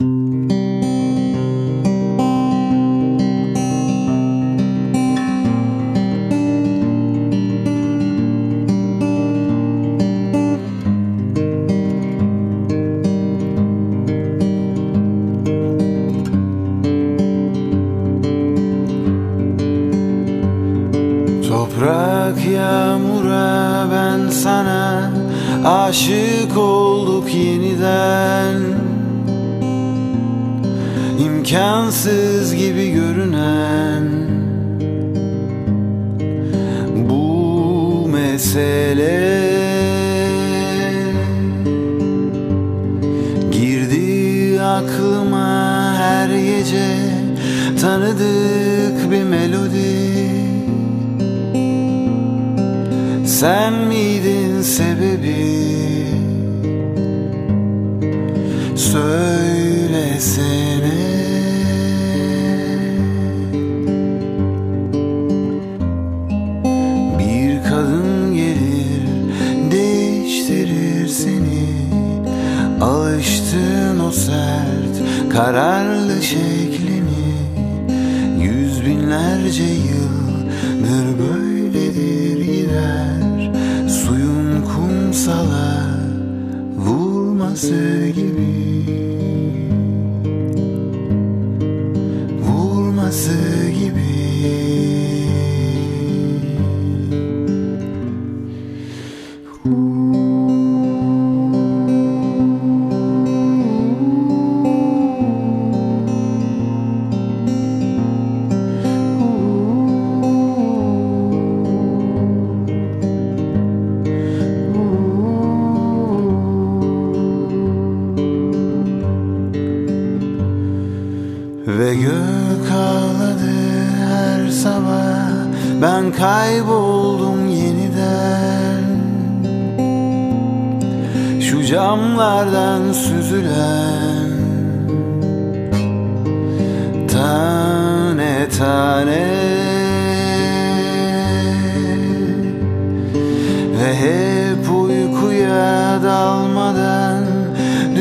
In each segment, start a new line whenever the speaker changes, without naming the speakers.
Mm-hmm. Mesele. Girdi aklıma her gece tanıdık bir melodi. Sen miydin sebebi? Söylesene Alıştın o sert kararlı şeklini Yüz binlerce yıldır böyledir gider Suyun kumsala vurması gibi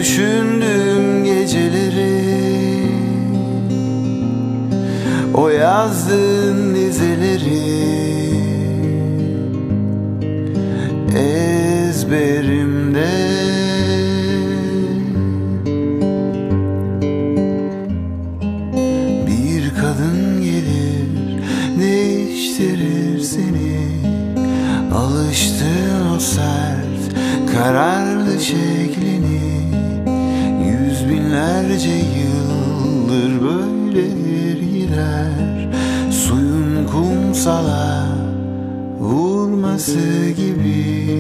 Düşündüğüm geceleri. O yazdığın dizeleri. Ezberimde. Bir kadın gelir değiştirir seni. Alıştığın o sert kararlı Yüz binlerce yıldır böyledir girer Suyun kumsala vurması gibi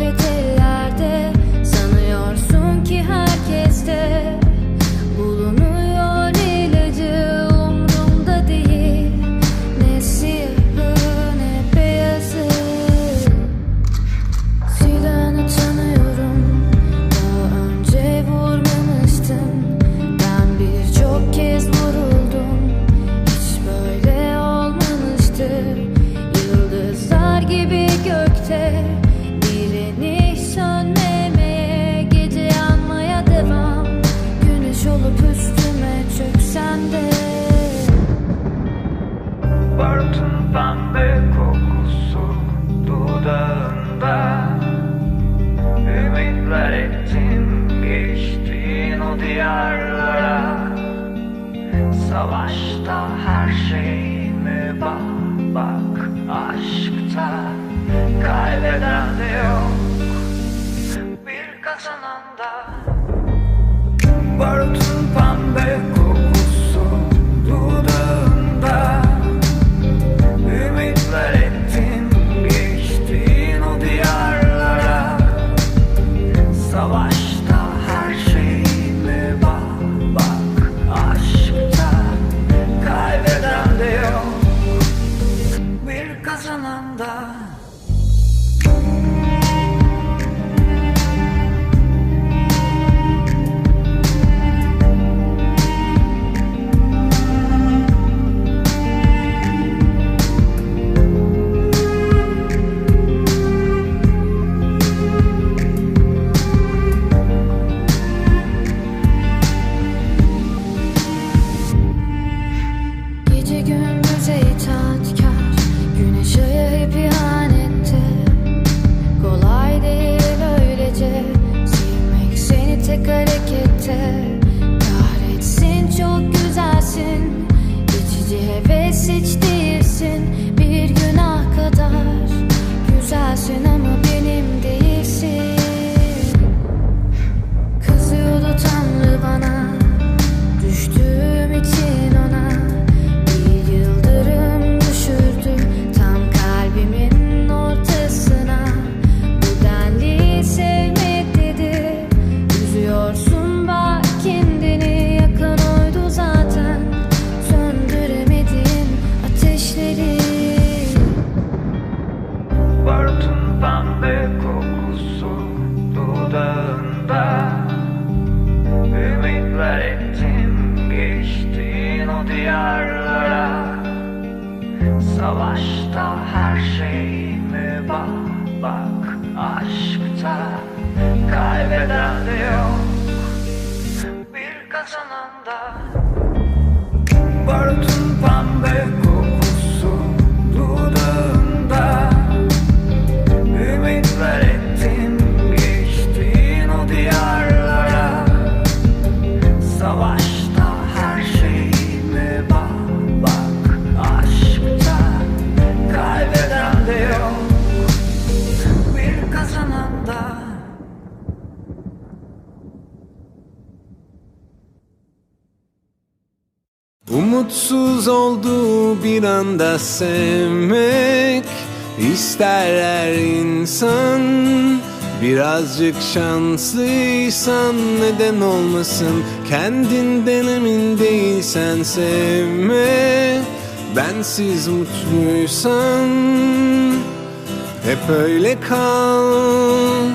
perfect üstüme çöksen de.
Barutun kokusu dudağında.
Ümitler ettim geçtiğin o Savaşta her şey mübah bak aşkta. Kaybeden de yok. Bir kazanan Kaybeden de yok. Bir kazanan da Barutun
Umutsuz oldu bir anda sevmek. İster her insan Birazcık şanslıysan neden olmasın? Kendinden emin değilsen sevme. Bensiz mutluysan hep öyle kal.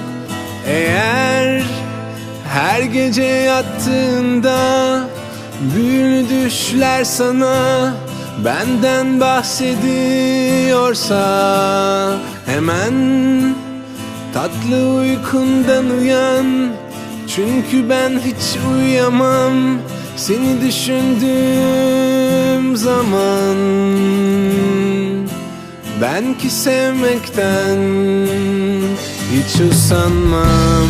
Eğer her gece yattığında Büyülü düşler sana Benden bahsediyorsa Hemen tatlı uykundan uyan. Çünkü ben hiç uyuyamam Seni düşündüğüm zaman. Ben ki sevmekten hiç usanmam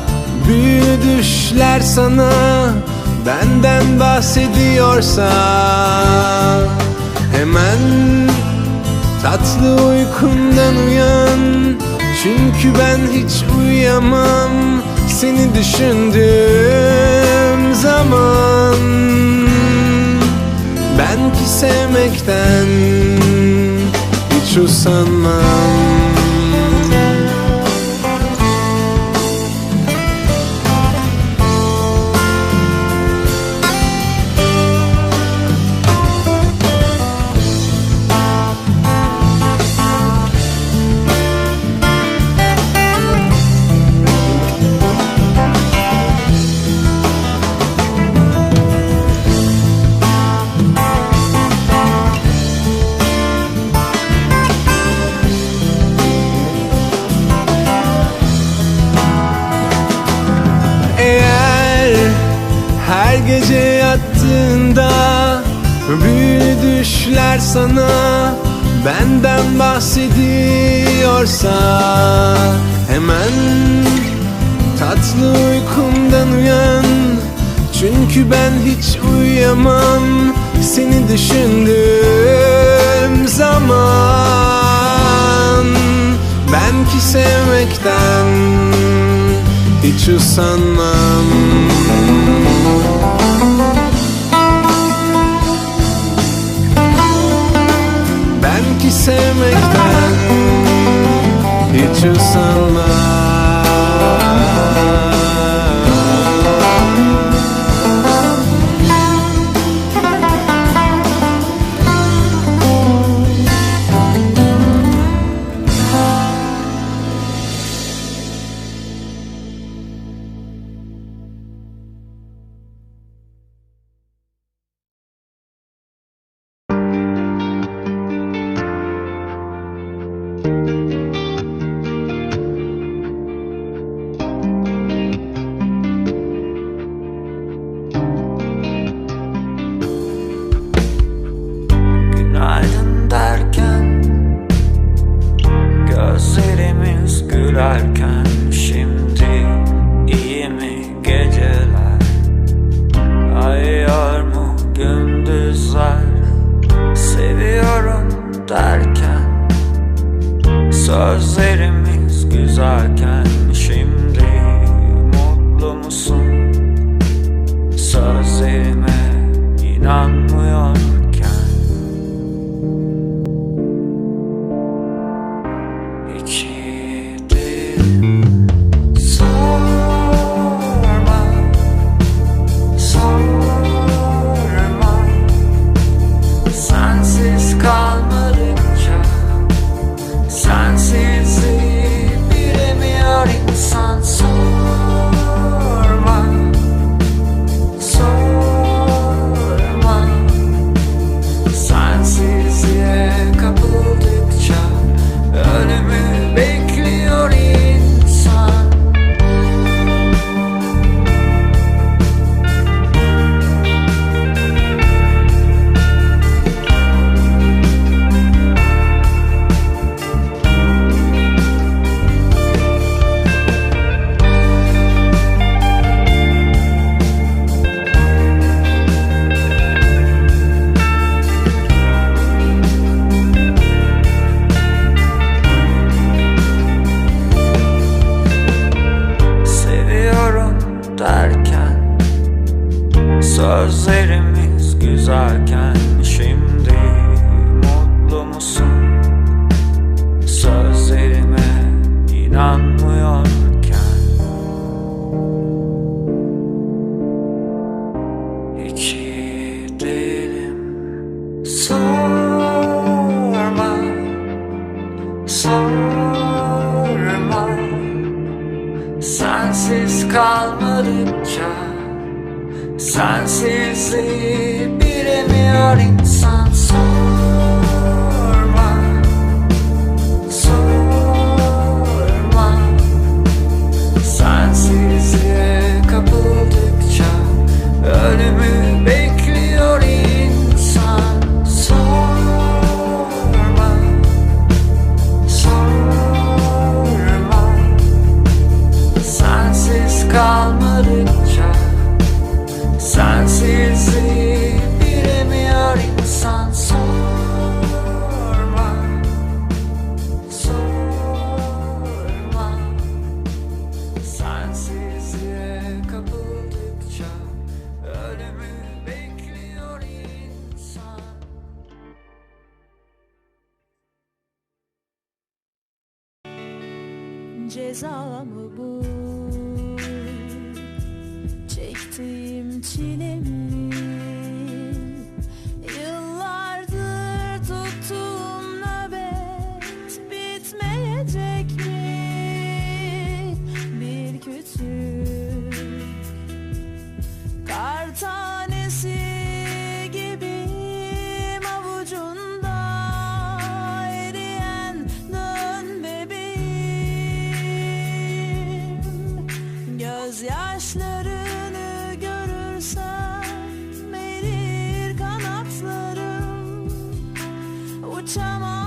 Büyülü düşler sana benden bahsediyorsa Hemen tatlı uykundan uyan Çünkü ben hiç uyuyamam seni düşündüğüm zaman. Ben ki sevmekten hiç usanmam geliyorsa Hemen tatlı uykumdan uyan. Çünkü ben hiç uyuyamam Seni düşündüğüm zaman. Ben ki sevmekten hiç usanmam. Sevmekten Hiç
ısınma Come. Richie. çilemi
time